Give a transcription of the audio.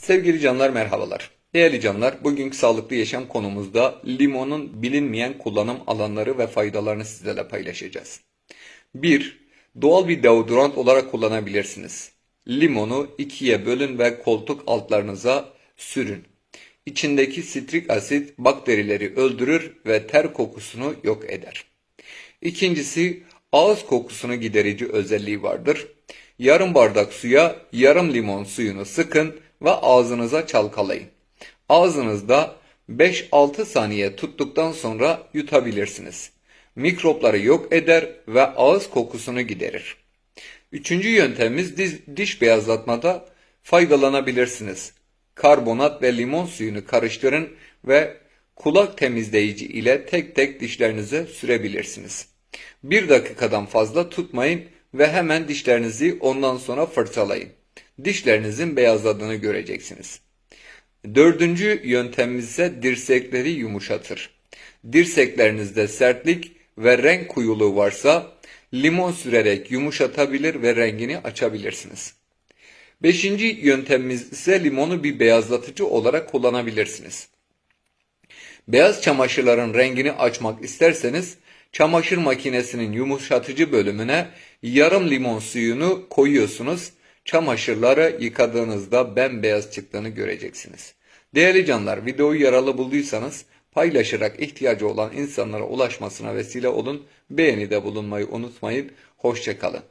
Sevgili canlar merhabalar. Değerli canlar, bugünkü sağlıklı yaşam konumuzda limonun bilinmeyen kullanım alanları ve faydalarını sizlerle paylaşacağız. 1. Doğal bir deodorant olarak kullanabilirsiniz. Limonu ikiye bölün ve koltuk altlarınıza sürün. İçindeki sitrik asit bakterileri öldürür ve ter kokusunu yok eder. İkincisi ağız kokusunu giderici özelliği vardır. Yarım bardak suya yarım limon suyunu sıkın ve ağzınıza çalkalayın. Ağzınızda 5-6 saniye tuttuktan sonra yutabilirsiniz. Mikropları yok eder ve ağız kokusunu giderir. Üçüncü yöntemimiz diz- diş beyazlatmada faydalanabilirsiniz. Karbonat ve limon suyunu karıştırın ve kulak temizleyici ile tek tek dişlerinize sürebilirsiniz. Bir dakikadan fazla tutmayın ve hemen dişlerinizi ondan sonra fırçalayın. Dişlerinizin beyazladığını göreceksiniz. Dördüncü yöntemimiz ise dirsekleri yumuşatır. Dirseklerinizde sertlik ve renk kuyuluğu varsa limon sürerek yumuşatabilir ve rengini açabilirsiniz. Beşinci yöntemimiz ise limonu bir beyazlatıcı olarak kullanabilirsiniz. Beyaz çamaşırların rengini açmak isterseniz çamaşır makinesinin yumuşatıcı bölümüne yarım limon suyunu koyuyorsunuz. Çamaşırları yıkadığınızda bembeyaz çıktığını göreceksiniz. Değerli canlar videoyu yaralı bulduysanız paylaşarak ihtiyacı olan insanlara ulaşmasına vesile olun. Beğenide bulunmayı unutmayın. Hoşçakalın.